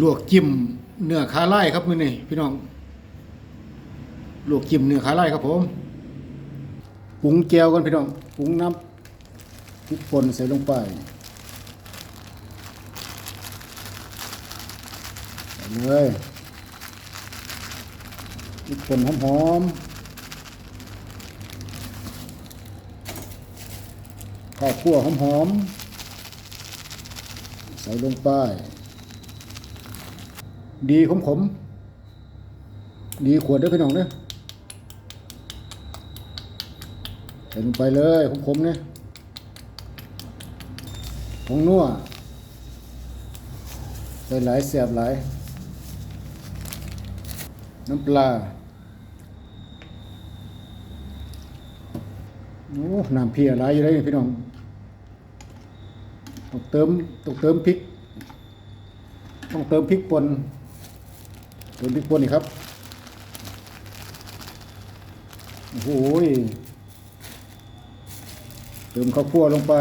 ลวกจิ้มเนื้อขาไล่ครับมือนี้พี่น้องลวกจิ้มเนื้อขาไล่ครับผมปรุงแก้วกันพี่น้องปรุงน้ำพริกป่นใส่ลงไปเลยพริกป่นหอมๆข้าวคั่วหอมๆใส่ลงไป ดีขมขมดีขวดด้อพี่น้องเด้อใส่ลงไปเลยขมขมเนี่ยผงนัวใส่หลายเสียบหลาย น้ำปลาโอ้น้ำเพียหลายอยู่เลยพี่น้องต้องเติมต้องเติมพริก ต้องเติมพริกป่น เติมพริกป่นอีกครับ โอ้โหเติมข้าวคั่วลงไป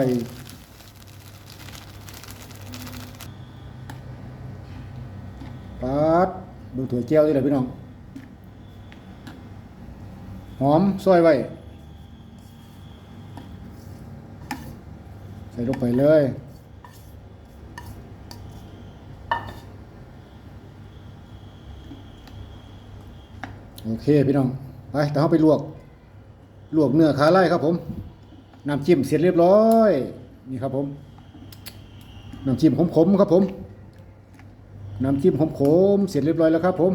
ปาดดูถั่วเจียวนี่แหละพี่น้อง หอมซอยไว้ ใส่ลงไปเลย โอเคพี่น้อง ไปแต่เขาไปลวก ลวกเนื้อขาไล่ครับผม น้ำจิ้มเสร็จเรียบร้อย นี่ครับผม น้ำจิ้มขมๆครับผม น้ำจิ้มขมๆเสร็จเรียบร้อยแล้วครับผม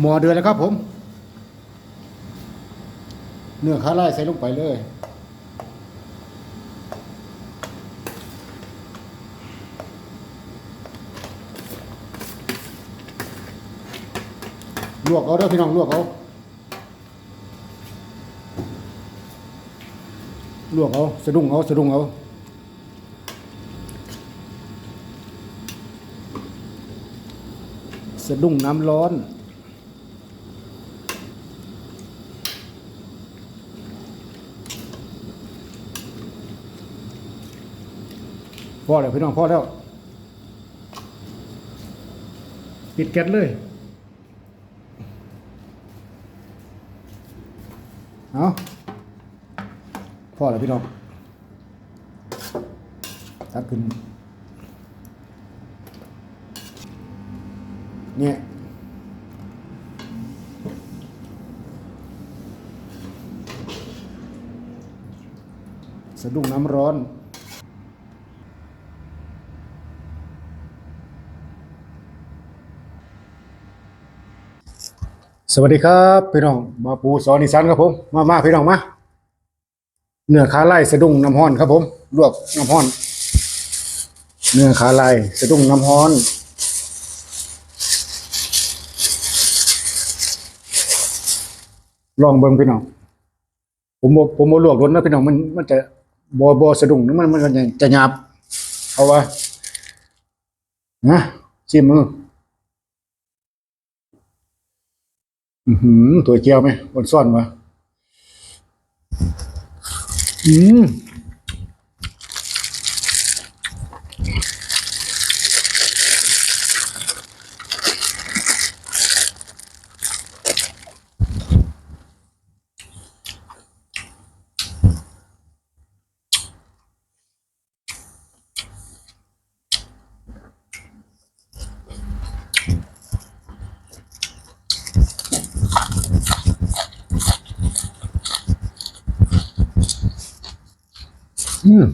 หม้อเดือดแล้วครับผม เนื้อขาไล่ใส่ลงไปเลย ลวกเอาเด้อพี่น้องลวกเอาลวกเอาสะดุ้งเอาสะดุ้งเอาสะดุ้งน้ำร้อน พอแล้วพี่น้องพอแล้ว ปิดแก๊สเลย เอาพอแล้วพี่น้องตักขึ้นเนี่ยสะดุ้งน้ำร้อน สวัสดีครับพี่น้องมาปูสอนอีสานครับผม มามาพี่น้องมาเนื้อขาไล่สะดุ้งน้ำห้อนครับผมลวกน้ำห้อน เนื้อขาไล่สะดุ้งน้ำห้อนลองเบิ่งพี่น้องผมผมบ่ลวกรนนะพี่น้องมันมันจะบ่บ่สะดุ้งมันมันจะจะหยาบเอาวะนะชิมมือ อือหือตัวเจียวไหมบนซ่อนวะอืม อืม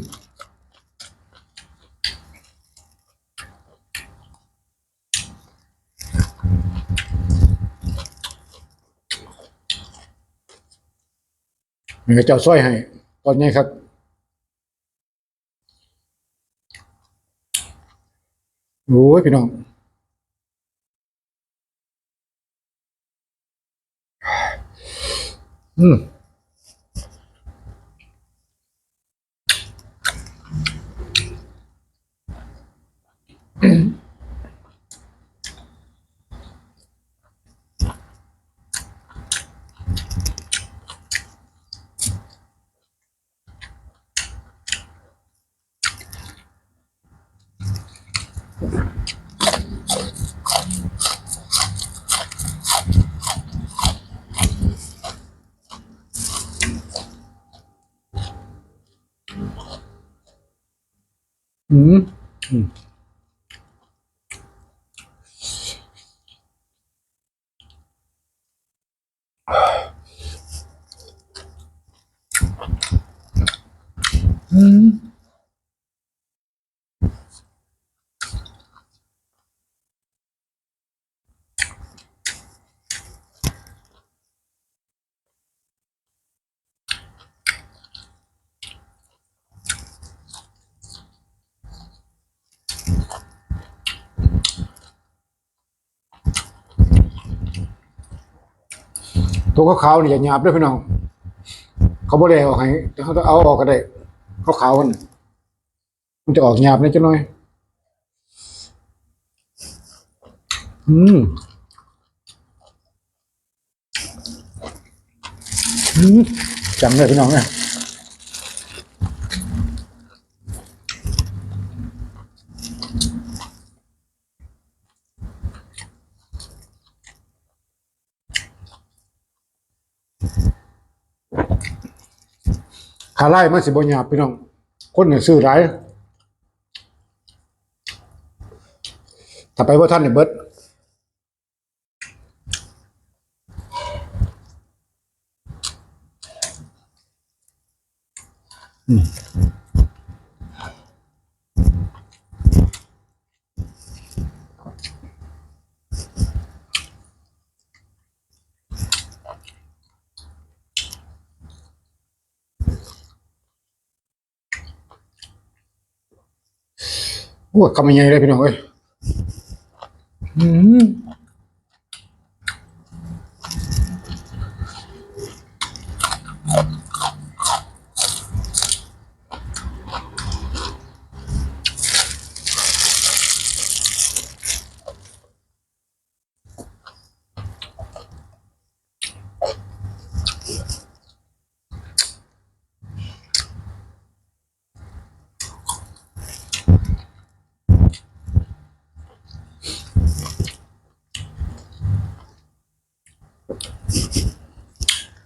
นี่ก็เจ้าสร้อยให้ ตอนนี้ครับโอ้ยพี่น้องอืม อืม ตัวขาวๆนี่อย่าหยาบด้วยพี่น้อง เขาบ่ได้เอออกให้เขาต้องเอาออกก็ได้เขาขาวมันมันจะออกหยาบนิดจังหน่อย อืม อืมจังเลยพี่น้องเนี่ย ขาไล่มาสิบ่หยาบพี่น้อง คนเนี่ยซื้อหลายถ้าไปว่าท่านเนี่ยเบิด โอ้ยกำยังไงเลยพี่น้องเอ้ยอืม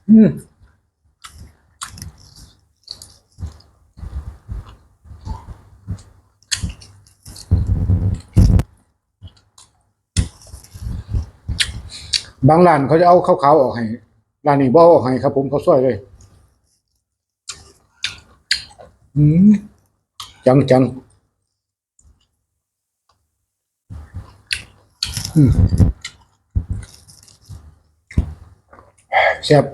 อืมบางร้านเขาจะเอาขาวๆออกให้ร้านนี้บ่อออกให้ครับ ผมเขาวซอยเลย อืมจังจังอืมแซ่บ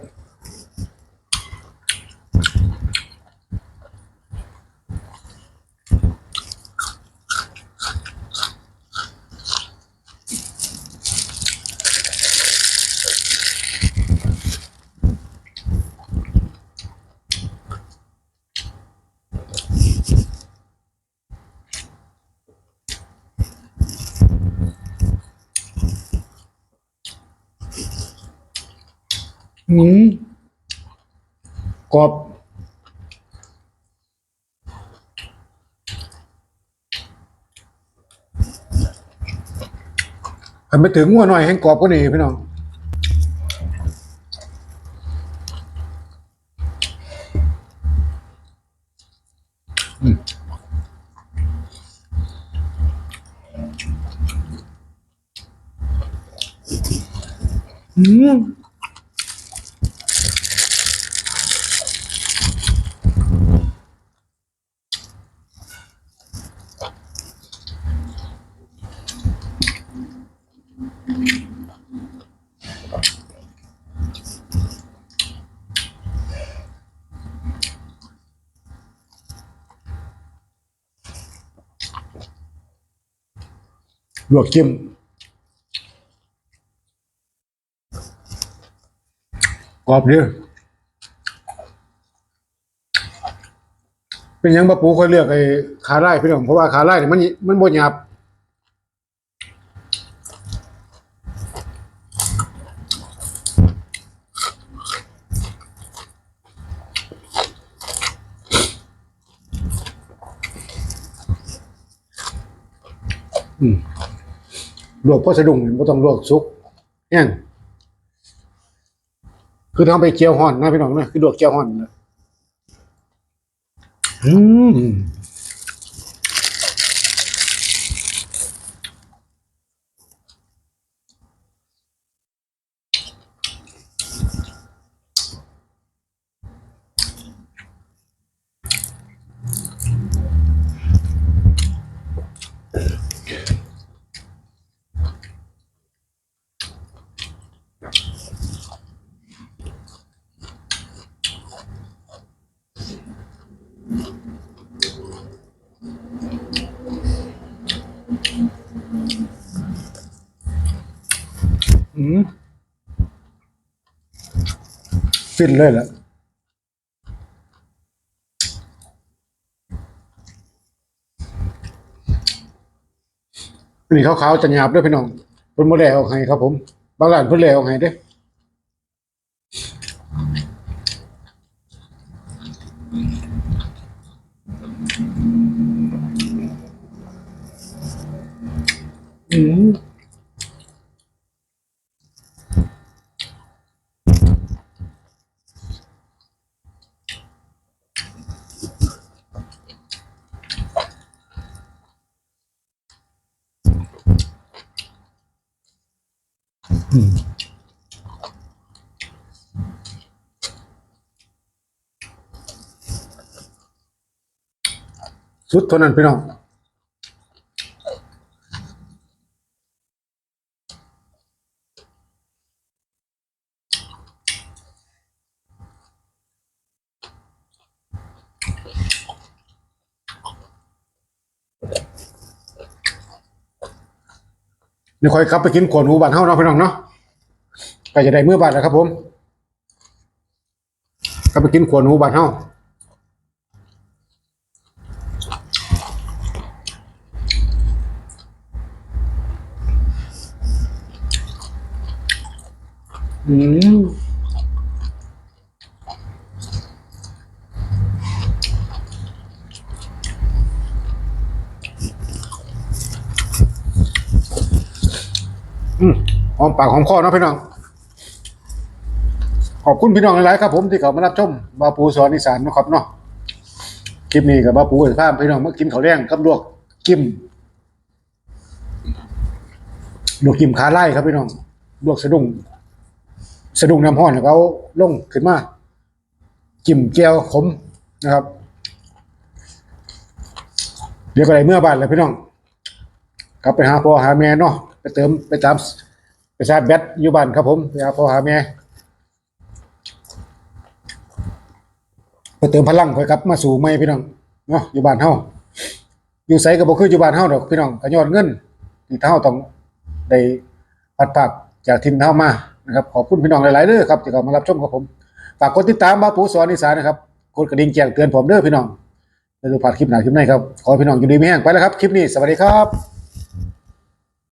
อืมกรอบอันไปถึงงัวหน่อยแห้งกรอบก็นี่พี่น้องอืม ลวกจิ้มกรอบดีเป็นยังบะปูค่อยเลือกไอ้ขาไร่พี่น้องเพราะว่าขาไร่เนี่ยมันมันบ่หยาบ ลวกพ่อสะดุ้งไม่ต้องลวกซุกเนี่ยคือทำไปเจียวห่อนนะพี่น้องนะคือลวกเจียวห่อนนะอืม อืม ฟินเลยแหละนนี้ขาวๆจะหยาบด้วยพี่น้องเพิ่นบ่ได้เอาให้ครับผมบางร้านเพิ่นเลยเอาให้เด้อืม สุดเท่านั้นพี่น้อง นี่ยคอยกลับไปกินขวดหมูบ้านเฮาเนาะพี่น้องเนาะก็จะได้มื้อบาทแล้วครับ ผมกลับไปกินขวดหมูบ้านเฮาอืม อมหอปากหอมคอเนาะพี่น้อง ขอบคุณพี่น้องหลายๆครับผมที่เขามารับชมบาปูสอนอีสานนะครับเนาะคลิปนี้กับบาปูกับข้ามพี่น้องมากินข้าวแดงกับลวกกิมลวกกิมขาไล่ครับพี่น้องลวกสะดุ้งสะดุ้งน้ำห้อนแล้วเอาลงขึ้นมาจิ้มแก้วขมนะครับ เดี๋ยวก็ได้เมื่อบานเลยพี่น้องกลับไปหาพ่อหาแม่เนาะไปเติมไปตาม ไปชาร์จแบตอยู่บ้านครับผมไปหาพ่อหาแม่ไปเติมพลังค่อยกลับมาสู่ไม่พี่น้องเนาะอยู่บ้านเฮาอยู่ไสก็บ่คืออยู่บ้านเฮาดอกพี่น้องก็ยอดเงินที่เฮาต้องได้พัดภาคจากทีมเฮามานะครับขอบคุณพี่น้องหลายๆเด้อครับที่เข้ามารับชมกับผมฝากกดติดตามบาปูสอนอีสานนะครับกดกระดิ่งแจ้งเตือนผมเด้อพี่น้องจะดูผ่านคลิปหน้าคลิปไหนครับ ขอพี่น้องอยู่ดีไมีแห้งไปแล้วครับ คลิปนี้ สวัสดีครับ